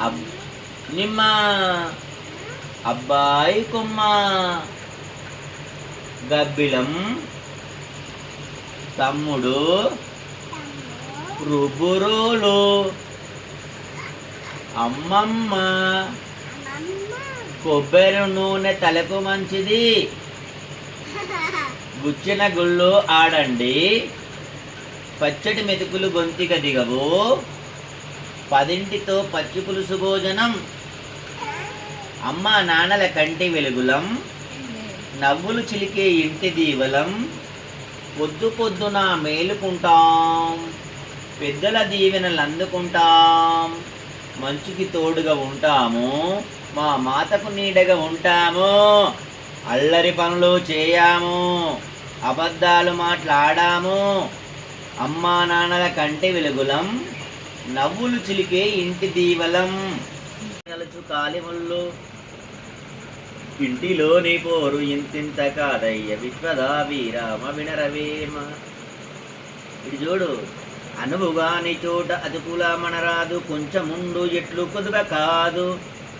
అబ్- ನಿಮ್ಮ అబ్బాయి కుమ్మ గబ్బిలం తమ్ముడు రుబురులు అమ్మమ్మ కొబ్బరి నూనె తలకు మంచిది గుచ్చిన గుళ్ళు ఆడండి పచ్చడి మెతుకులు గొంతిక దిగవు పదింటితో పచ్చి పులుసు భోజనం. అమ్మ నాన్నల కంటి వెలుగులం. నవ్వులు చిలికే ఇంటి దీవలం. పొద్దు పొద్దున మేలుకుంటాం. పెద్దల దీవెనలు అందుకుంటాం. మంచుకి తోడుగా ఉంటాము. మా మాతకు నీడగా ఉంటాము. అల్లరి పనులు చేయాము. అబద్ధాలు మాట్లాడాము. అమ్మా నాన్నల కంటి వెలుగులం. నవ్వులు చిలికే ఇంటి దీవలం. నలుచు కాలిముళ్ళు. ఇంటిలోని పోరు ఇంతింత కాదయ్య విశ్వదా వీరామ వినరవేమ. ఇది చూడు అనువుగాని చోట అదుపులా మనరాదు కొంచెముండు ఎట్లు కొదుక కాదు.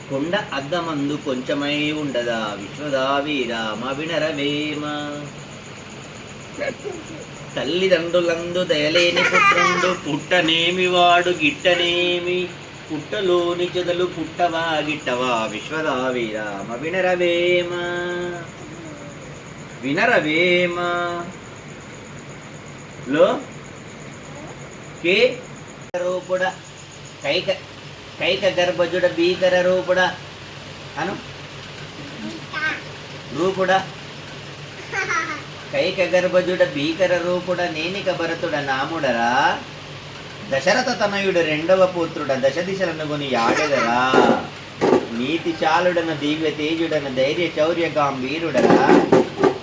కొండ అద్దమందు కొంచెమై ఉండదా విశ్వదా వీరామ వినరవేమ. తల్లిదండ్రులందు దయలేని పుత్రుండు పుట్టనేమి వాడు గిట్టనేమి పుట్టలోని చెదలు పుట్టవా గిట్టవా విశ్వదా వీరామ వినరవేమ వినరవేమ లో కే రూపుడ కైక కైక గర్భజుడ భీకర రూపుడ అను రూపుడ కైక గర్భజుడ భీకర రూపుడ నేనిక భరతుడ నాముడరా. దశరథ తనయుడు రెండవ పుత్రుడ దశ దిశలను కొని యాడెదరా నీతి చాలుడన దివ్య తేజుడన ధైర్య శౌర్య గాంభీరుడరా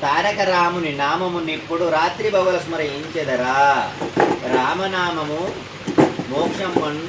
తారక రాముని నామము నిప్పుడు రాత్రి బవల స్మరించెదరా. రామనామము మోక్షం వన్